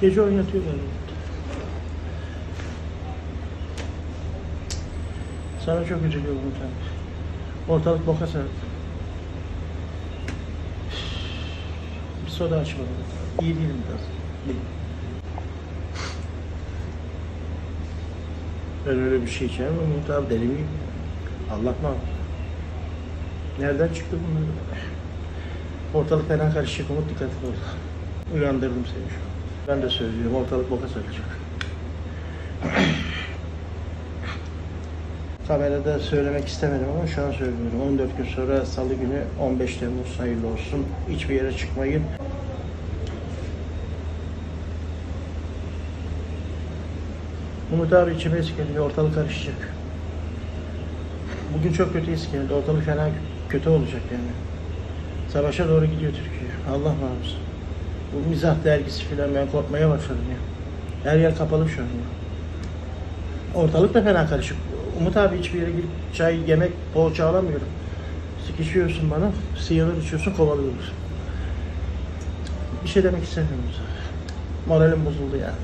Gece oynatıyorlar. Sana çok üzülüyorum Umut abi. Ortalık boka sardı. Bir soda aç bana. İyi değilim biraz. Ben öyle bir şey içemem Umut abi deli miyim? Anlatma. Nereden çıktı bunlar? Ortalık fena karışık Umut dikkatli ol. Uyandırdım seni şu an. Ben de söylüyorum ortalık boka saracak. Kamerada söylemek istemedim ama şu an söylüyorum. 14 gün sonra salı günü 15 Temmuz hayırlı olsun. Hiçbir yere çıkmayın. Umut abi içime eskeliyor. Ortalık karışacak. Bugün çok kötü eskeledi. Ortalık fena kötü olacak yani. Savaşa doğru gidiyor Türkiye. Allah muhafaza. Bu mizah dergisi filan ben korkmaya başladım ya. Her yer kapalı şu an ya. Ortalık da fena karışık. Umut abi hiçbir yere gidip çay, yemek, poğaça alamıyorum. Sıkışıyorsun bana, sıyırır içiyorsun, kovalıyorsun. Bir şey demek istemiyorum sana. Moralim bozuldu yani.